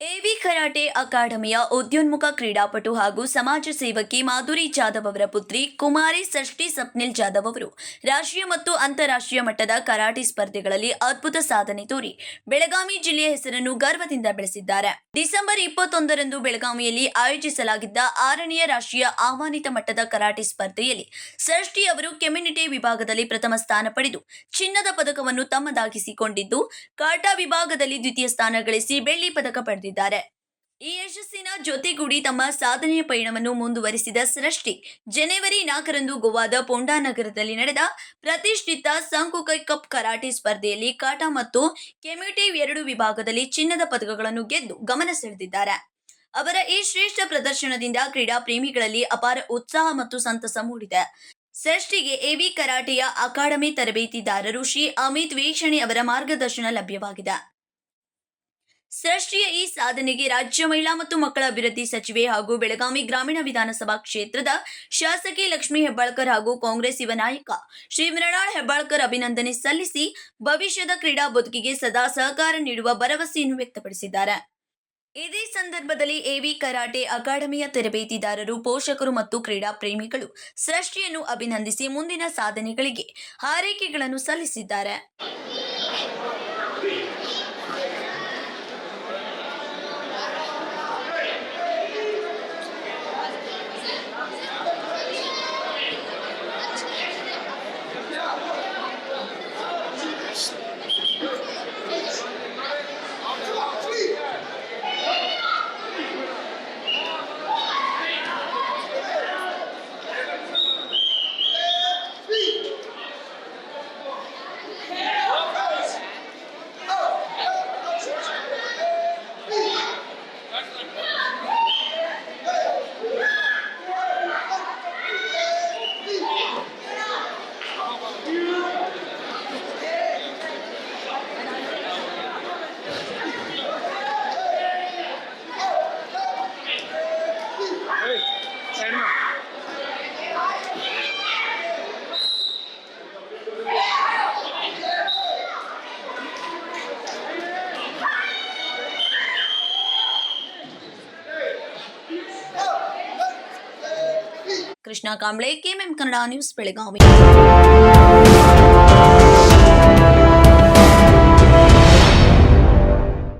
ಎವಿ karate ಅಕಾಡೆಮಿಯ ಉದ್ಯೋನ್ಮುಖ ಕ್ರೀಡಾಪಟು ಹಾಗೂ ಸಮಾಜ ಸೇವಕಿ ಮಾಧುರಿ ಜಾಧವ್ ಅವರ ಪುತ್ರಿ ಕುಮಾರಿ ಸೃಷ್ಟಿ ಸಪ್ನಿಲ್ ಜಾಧವ್ ಅವರು ರಾಷ್ಟ್ರೀಯ ಮತ್ತು ಅಂತಾರಾಷ್ಟ್ರೀಯ ಮಟ್ಟದ ಕರಾಟೆ ಸ್ಪರ್ಧೆಗಳಲ್ಲಿ ಅದ್ಭುತ ಸಾಧನೆ ತೋರಿ ಬೆಳಗಾವಿ ಜಿಲ್ಲೆಯ ಹೆಸರನ್ನು ಗರ್ವದಿಂದ ಬೆಳೆಸಿದ್ದಾರೆ. ಡಿಸೆಂಬರ್ ಇಪ್ಪತ್ತೊಂದರಂದು ಬೆಳಗಾವಿಯಲ್ಲಿ ಆಯೋಜಿಸಲಾಗಿದ್ದ ಆರನೆಯ ರಾಷ್ಟ್ರೀಯ ಆಹ್ವಾನಿತ ಮಟ್ಟದ ಕರಾಟೆ ಸ್ಪರ್ಧೆಯಲ್ಲಿ ಸೃಷ್ಟಿ ಅವರು ಕೆಮ್ಯುನಿಟಿ ವಿಭಾಗದಲ್ಲಿ ಪ್ರಥಮ ಸ್ಥಾನ ಪಡೆದು ಚಿನ್ನದ ಪದಕವನ್ನು ತಮ್ಮದಾಗಿಸಿಕೊಂಡಿದ್ದು, ಕಾಟಾ ವಿಭಾಗದಲ್ಲಿ ದ್ವಿತೀಯ ಸ್ಥಾನ ಗಳಿಸಿ ಬೆಳ್ಳಿ ಪದಕ ಪಡೆದಿದ್ದಾರೆ ಈ ಯಶಸ್ಸಿನ ಜೊತೆಗೂಡಿ ತಮ್ಮ ಸಾಧನೆಯ ಪಯಣವನ್ನು ಮುಂದುವರಿಸಿದ ಸೃಷ್ಟಿ. ಜನವರಿ ನಾಲ್ಕರಂದು ಗೋವಾದ ಪೊಂಡಾ ನಗರದಲ್ಲಿ ನಡೆದ ಪ್ರತಿಷ್ಠಿತ ಸಂಕುಕೈ ಕಪ್ ಕರಾಟೆ ಸ್ಪರ್ಧೆಯಲ್ಲಿ ಕಾಟಾ ಮತ್ತು ಕೆಮ್ಯೂಟೇವ್ ಎರಡು ವಿಭಾಗದಲ್ಲಿ ಚಿನ್ನದ ಪದಕಗಳನ್ನು ಗೆದ್ದು ಗಮನ ಸೆಳೆದಿದ್ದಾರೆ. ಅವರ ಈ ಶ್ರೇಷ್ಠ ಪ್ರದರ್ಶನದಿಂದ ಕ್ರೀಡಾ ಪ್ರೇಮಿಗಳಲ್ಲಿ ಅಪಾರ ಉತ್ಸಾಹ ಮತ್ತು ಸಂತಸ ಮೂಡಿದೆ. ಸೃಷ್ಟಿಗೆ ಎವಿ ಕರಾಟೆಯ ಅಕಾಡೆಮಿ ತರಬೇತಿದಾರರು ಶ್ರೀ ಅಮಿತ್ ವೀಕ್ಷಣೆ ಅವರ ಮಾರ್ಗದರ್ಶನ ಲಭ್ಯವಾಗಿದೆ. ಸೃಷ್ಟಿಯ ಈ ಸಾಧನೆಗೆ ರಾಜ್ಯ ಮಹಿಳಾ ಮತ್ತು ಮಕ್ಕಳ ಅಭಿವೃದ್ಧಿ ಸಚಿವೆ ಹಾಗೂ ಬೆಳಗಾವಿ ಗ್ರಾಮೀಣ ವಿಧಾನಸಭಾ ಕ್ಷೇತ್ರದ ಶಾಸಕಿ ಲಕ್ಷ್ಮೀ ಹೆಬ್ಬಾಳ್ಕರ್ ಹಾಗೂ ಕಾಂಗ್ರೆಸ್ ಯುವ ನಾಯಕ ಶ್ರೀ ಮೃಣಾಳ್ ಹೆಬ್ಬಾಳ್ಕರ್ ಅಭಿನಂದನೆ ಸಲ್ಲಿಸಿ ಭವಿಷ್ಯದ ಕ್ರೀಡಾ ಬದುಕಿಗೆ ಸದಾ ಸಹಕಾರ ನೀಡುವ ಭರವಸೆಯನ್ನು ವ್ಯಕ್ತಪಡಿಸಿದ್ದಾರೆ. ಇದೇ ಸಂದರ್ಭದಲ್ಲಿ ಎವಿ ಕರಾಟೆ ಅಕಾಡೆಮಿಯ ತರಬೇತಿದಾರರು, ಪೋಷಕರು ಮತ್ತು ಕ್ರೀಡಾ ಪ್ರೇಮಿಗಳು ಸೃಷ್ಟಿಯನ್ನು ಅಭಿನಂದಿಸಿ ಮುಂದಿನ ಸಾಧನೆಗಳಿಗೆ ಹಾರೈಕೆಗಳನ್ನು ಸಲ್ಲಿಸಿದ್ದಾರೆ. Krishna Kamble KMM Kannada news Belagavi